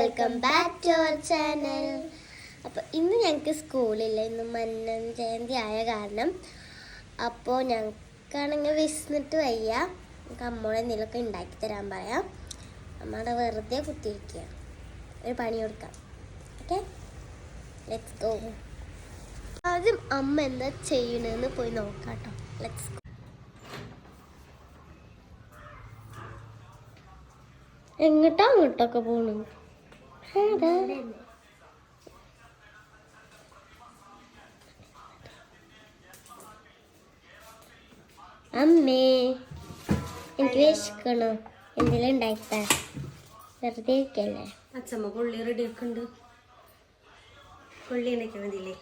Welcome back to our channel അപ്പോൾ ഇന്ന് ഞങ്ങൾക്ക് സ്കൂളില്ല ഇന്ന് മന്നം ജയന്തി ആയ കാരണം അപ്പോൾ ഞങ്ങൾക്കാണെങ്കിൽ വിസ്ന്നിട്ട് വയ്യ. നമുക്ക് അമ്മോടെ എന്തെങ്കിലുമൊക്കെ ഉണ്ടാക്കി തരാൻ പറയാം. അമ്മയുടെ വെറുതെ കുത്തിയിരിക്കുക ഒരു പണി കൊടുക്കാം. ഓക്കെ? ലെറ്റ്സ് ഗോ ആദ്യം അമ്മ എന്താ ചെയ്യണമെന്ന് പോയി നോക്കാം കേട്ടോ ലെറ്റ്സ് എങ്ങോട്ടാ അങ്ങോട്ടൊക്കെ ഏതാ? അമ്മേ എനിക്ക് വിശക്കണോ. എന്തെങ്കിലും ഉണ്ടായിട്ടാ വെറുതെ ഇരിക്കല്ലേ? അച്ഛമ്മ പുള്ളി റെഡി ഒക്കെ ഉണ്ട് കൊള്ളി ഉണ്ടാക്കിയാൽ മതിയില്ലേ.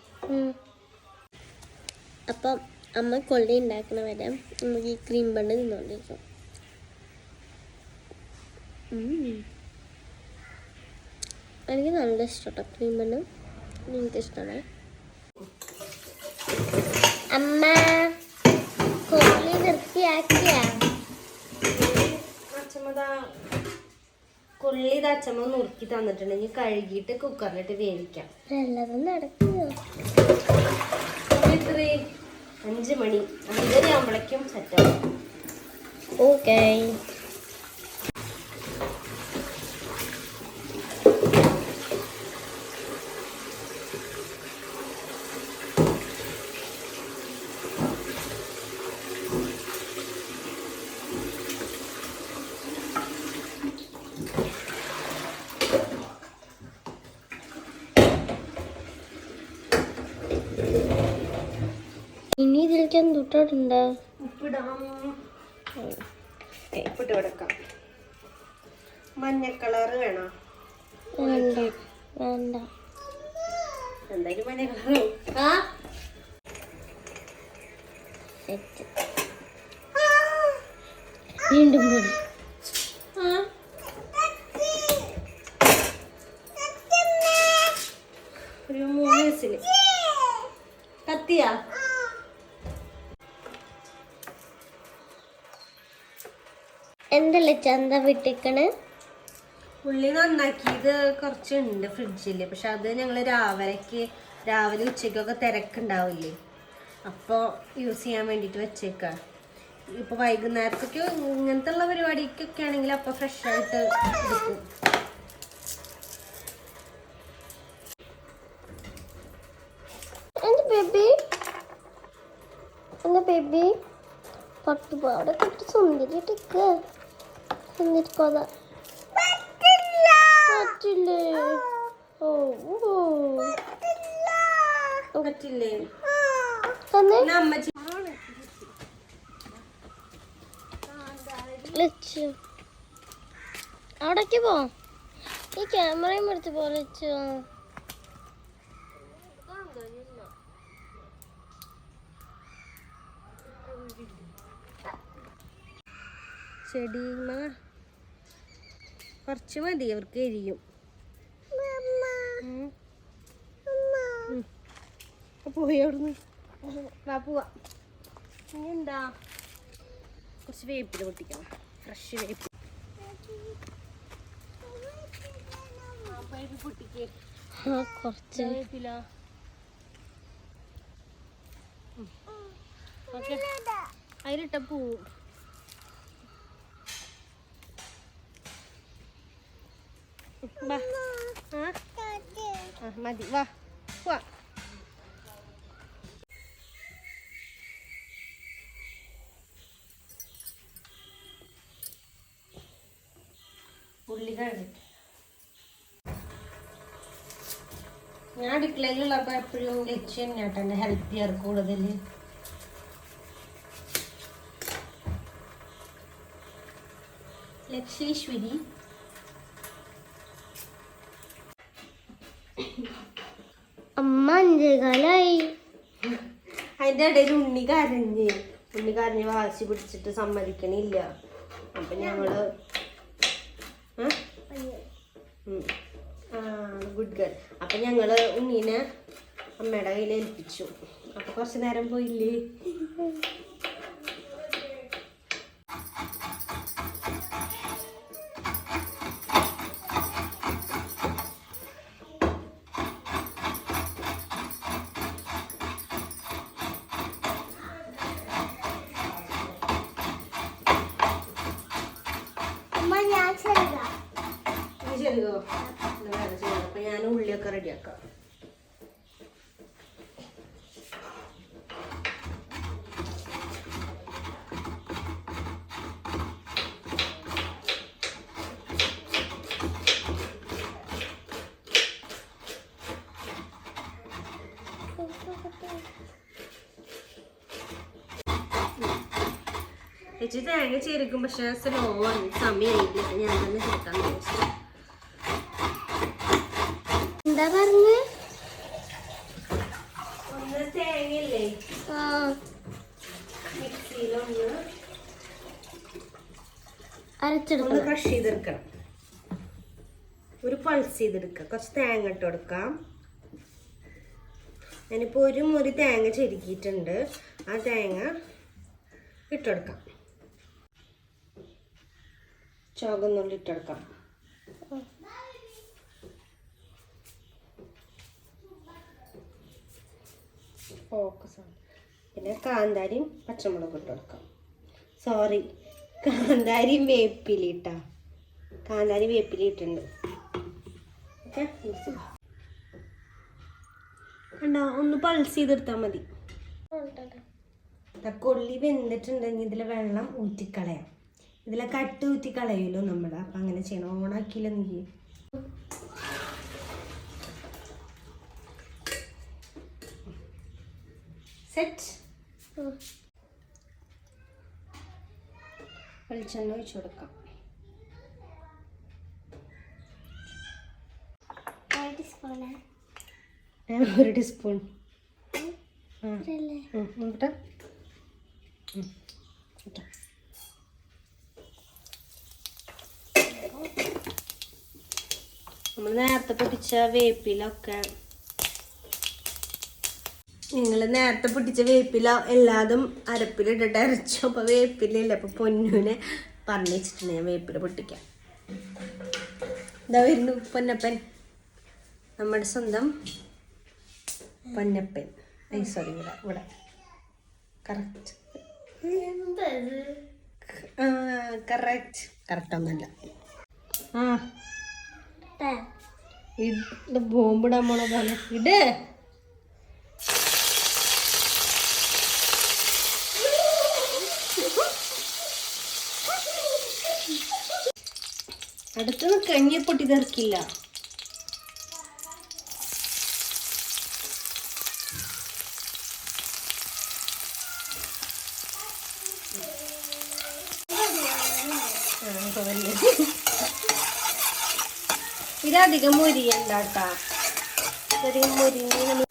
അപ്പം അമ്മ കൊള്ളി ഉണ്ടാക്കണ വരെ നമുക്ക് ഈ ക്രീം ബണ്ണ് തിന്നോണ്ടിരിക്കും. ഉം. എനിക്ക് നല്ല ഇഷ്ടമാണ് ക്രീം ബണ്ണ് എനിക്ക് ഇഷ്ടമാണ്? അമ്മ കോളി വൃത്തിയാക്കിയ? അച്ഛമ്മ ദാ കൊള്ളി ഇത് അച്ഛമ്മ നുറുക്കി തന്നിട്ടുണ്ടെങ്കിൽ കഴുകിയിട്ട് കുക്കറിലിട്ട് വേവിക്കാം. നടക്കുമോ അഞ്ച് മണി. അഞ്ചര ആകുമ്പോഴേക്കും സെറ്റാവും ഓക്കേ ഇനി ഇതിലേക്ക് എന്തുട്ടുണ്ട് ഉപ്പിടാം. ഉപ്പിട്ട് കൊടുക്കാം. മഞ്ഞ കളറ് വേണോ? വേണ്ട വേണ്ട. എന്തായാലും മഞ്ഞ കളറ്. ആ? വീണ്ടും ചന്ത വിട്ടിക്കണ്? ഉള്ളി നന്നാക്കിയത് കുറച്ചുണ്ട് ഫ്രിഡ്ജിൽ പക്ഷെ അത് ഞങ്ങൾ രാവിലേക്ക് രാവിലെ ഉച്ചയ്ക്കൊക്കെ തിരക്കുണ്ടാവില്ലേ? അപ്പോൾ യൂസ് ചെയ്യാൻ വേണ്ടിയിട്ട് വെച്ചേക്കാം. ഇപ്പോൾ വൈകുന്നേരത്തേക്ക് ഇങ്ങനത്തെ ഉള്ള പരിപാടിക്കൊക്കെ ആണെങ്കിൽ അപ്പോൾ ഫ്രഷ് ആയിട്ട് എടുക്കും. ബേബി? എന്റെ ബേബി? പട്ടുപാടെ കിട്ടി സുന്ദരിട്ടിക്ക് സുന്ദരിക്കോത പറ്റില്ലേ ഓ ഓ. പറ്റില്ലേ അവിടേക്ക് പോ. ഈ ക്യാമറയും എടുത്ത് പോലെ ചെടിമ കുറച്ച് മതി ഇവർക്ക് എരിയും. പോയി അവിടുന്ന്. പോവാ. ഇനി എന്താ കുറച്ച് വേപ്പിൽ പൊട്ടിക്കണം. ഫ്രഷ് വേപ്പ് ആ, വേപ്പ് പൊട്ടിക്കേ ആ കുറച്ച് വേപ്പില അതിലിട്ട പൂ വാ. ആ? മതി. വാ. പോവാ ഉള്ളി കഴുകിട്ട് ഞാൻ അടുക്കളയിലുള്ളപ്പോൾ എപ്പോഴും ലക്ഷ്യം തന്നെയാട്ടോ എന്റെ ചെയ്യാറ് കൂടുതൽ. ലക്ഷ്മീശ്വരി അമ്മ അഞ്ചേകാലായി അതിന്റെ ഇടയിൽ ഉണ്ണി കരഞ്ഞ്. ഉണ്ണി കരഞ്ഞ് വാശി പിടിച്ചിട്ട് സമ്മതിക്കണില്ല. അപ്പൊ ഞങ്ങൾ ഗുഡ് ഗേൾ അപ്പൊ ഞങ്ങൾ ഉണ്ണീനെ അമ്മയുടെ കയ്യിൽ ഏൽപ്പിച്ചു. അപ്പൊ കുറച്ചു നേരം പോയില്ലേ? ചേച്ചി തേങ്ങ ചേർക്കും പക്ഷെ സ്ലോ ആണ്. സമയമായില്ല ഞാൻ തന്നെ ചേർക്കാൻ വിചാരിച്ചു. എന്താ പറഞ്ഞ്? ഒന്ന് തേങ്ങയില്ലേ? മിക്സിയിലൊന്ന് ഒന്ന് അരച്ചെടുക്കണം ക്രഷ് ചെയ്തെടുക്കണം. ഒരു പൾസ് ചെയ്തെടുക്കുക. കുറച്ച് തേങ്ങ ഇട്ട് കൊടുക്കാം. ഞാനിപ്പോൾ ഒരു മുറി തേങ്ങ ചെരുക്കിയിട്ടുണ്ട്. ആ തേങ്ങ ഇട്ടുകൊടുക്കാം ചുവന്നുള്ളി ഇട്ടെടുക്കാം ഫോക്കസ് ആണ് പിന്നെ കാന്താരിയും പച്ചമുളകും ഇട്ട് കൊടുക്കാം. സോറി കാന്താരിയും വേപ്പിലി ഇട്ടാ കാന്താരി വേപ്പിലി ഇട്ടുണ്ട് ഓക്കെ കണ്ടോ ഒന്ന് പൾസ് ചെയ്തെടുത്താൽ മതി. കൊള്ളി വെന്തിട്ടുണ്ടെങ്കിൽ ഇതിലെ വെള്ളം ഊറ്റിക്കളയാം. ഇതിലെ കട്ട് ഊറ്റിക്കളയുമല്ലോ നമ്മൾ അപ്പം അങ്ങനെ ചെയ്യണം. ഓണാക്കിയില്ല നീ? സെറ്റ്. വെളിച്ചെണ്ണ ഒഴിച്ചു കൊടുക്കാം. ഒരു ടീസ്പൂൺ ആ? ഇതല്ലേ? നമ്മൾ നേരത്തെ പൊട്ടിച്ച വേപ്പിലൊക്കെ. നിങ്ങൾ നേരത്തെ പൊട്ടിച്ച വേപ്പില എല്ലാതും അരപ്പിലിട്ടിട്ട് അരച്ചു. അപ്പോൾ വേപ്പിലില്ല അപ്പോൾ പൊന്നുവിനെ പറഞ്ഞു വെച്ചിട്ടുണ്ട് ഞാൻ വേപ്പില പൊട്ടിക്കാം ഇതാ വരുന്നു പൊന്നപ്പൻ. നമ്മുടെ സ്വന്തം പൊന്നപ്പൻ. ഐ സോറി ഇവിടെ ഇവിടെ. കറക്റ്റ് എന്താ? കറക്റ്റ് കറക്റ്റ് ഒന്നല്ല ആ. ഇത് ബോംബിടാൻ പോണ പോലെ. ഇട്. അടുത്തുനിന്ന് കഞ്ഞി പൊട്ടി തെറിക്കില്ല ഇതധികം മുരിയണ്ടാട്ടാ. ഇതധികം മുരിഞ്ഞ് നമ്മൾ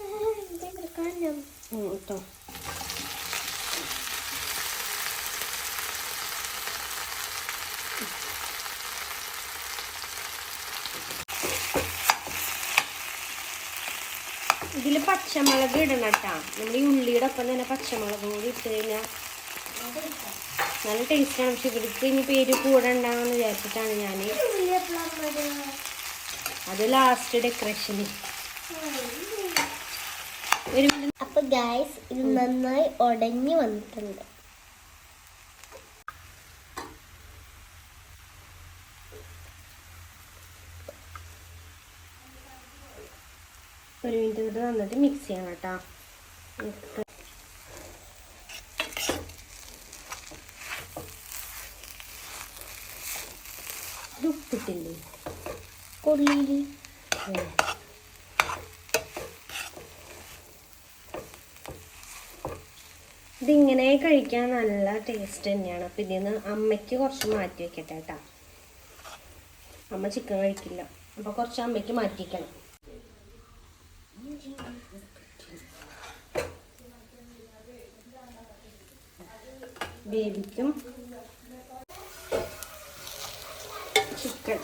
ഇതിൽ പച്ചമുളക് ഇടണം കേട്ടാ നമ്മൾ ഈ ഉള്ളിയുടെ ഒപ്പം തന്നെ പച്ചമുളക് കൂടി ഇട്ട് കഴിഞ്ഞാൽ നല്ല ടേസ്റ്റാണ് പക്ഷെ ഇവർക്ക് ഇനി പേര് കൂടെ ഉണ്ടാകുമെന്ന് വിചാരിച്ചിട്ടാണ് ഞാൻ? അത് ലാസ്റ്റ് ഡെക്കറേഷന് ഒരു മിനിറ്റ് അപ്പൊ ഗായ്സ് ഇത് നന്നായി ഉടഞ്ഞു വന്നിട്ടുണ്ട്. ഒരു മിനിറ്റ് ഇത് നന്നായിട്ട് മിക്സ് ചെയ്യണം കേട്ടോ ഇത് ഉപ്പിട്ടില്ലേ കൊള്ളിയിൽ. ഇതിങ്ങനെ കഴിക്കാൻ നല്ല ടേസ്റ്റ് തന്നെയാണ്. അപ്പം ഇതിൽ നിന്ന് അമ്മയ്ക്ക് കുറച്ച് മാറ്റി വെക്കട്ടെ കേട്ടോ. അമ്മ ചിക്കൻ കഴിക്കില്ല. അപ്പോൾ കുറച്ച് അമ്മയ്ക്ക് മാറ്റി വെക്കണം. ബേബിക്കും ചിക്കൻ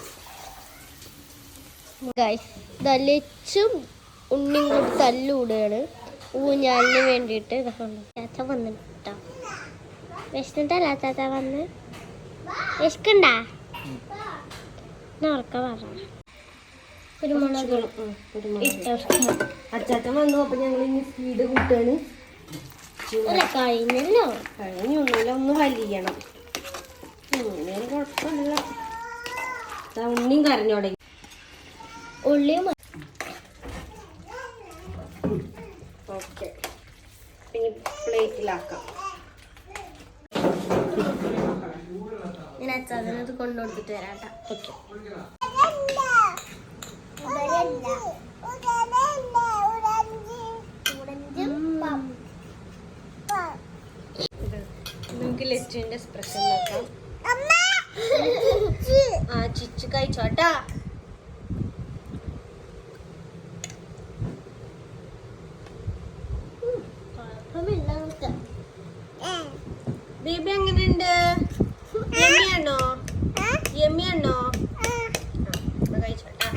ഗായ്സ് ദലിച്ചും ഉണ്ണിയും കൂടി തല്ലുകൂടുകയാണ് ഊഞ്ഞാലിന് വേണ്ടിയിട്ട് ചാച്ച വന്നിട്ടോ വിശന്നിട്ടല്ല ചാച്ച വന്ന്. വിശക്കണ്ടാ ഉറക്ക പറഞ്ഞു? കുരുമുളക് അച്ചാച്ചൻ വന്നു അപ്പൊ ഞങ്ങൾ ഇനി സ്പീഡ് കൂട്ടാണ് കഴിഞ്ഞല്ലോ. കഴിഞ്ഞു ഒന്നുമില്ല ഒന്ന് വലിയണം. കുഴപ്പമില്ല. ഉണ്ണിയും കരഞ്ഞോടെ ഉള്ളിയും ഓക്കെ ഇനി പ്ലേറ്റിലാക്കാം. ഞാൻ അച്ചാതിനത് കൊണ്ടു കൊടുത്തിട്ട് വരാം കേട്ടോ ഓക്കെ നമുക്ക് ലെറ്റിന്റെ എക്സ്പ്രഷൻ നോക്കാം ആ ചിച്ചു കഴിച്ചോട്ടാ ബേബി എങ്ങനെയുണ്ട് യമ്മിയാണോ യമ്മിയാണോ കഴിച്ചോട്ടാ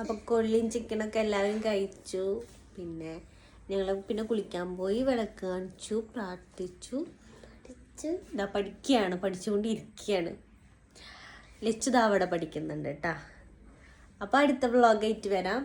അപ്പൊ കൊള്ളിയും ചിക്കനൊക്കെ എല്ലാവരും കഴിച്ചു. പിന്നെ ഞങ്ങൾ പിന്നെ കുളിക്കാൻ പോയി വിളക്ക് കാണിച്ചു പ്രാർത്ഥിച്ചു. ഇതാ പഠിക്കുകയാണ് പഠിച്ചുകൊണ്ടിരിക്കുകയാണ്. ലച്ചുതാ അവിടെ പഠിക്കുന്നുണ്ട് കേട്ടാ അപ്പോൾ അടുത്ത വ്ളോഗായിട്ട് വരാം.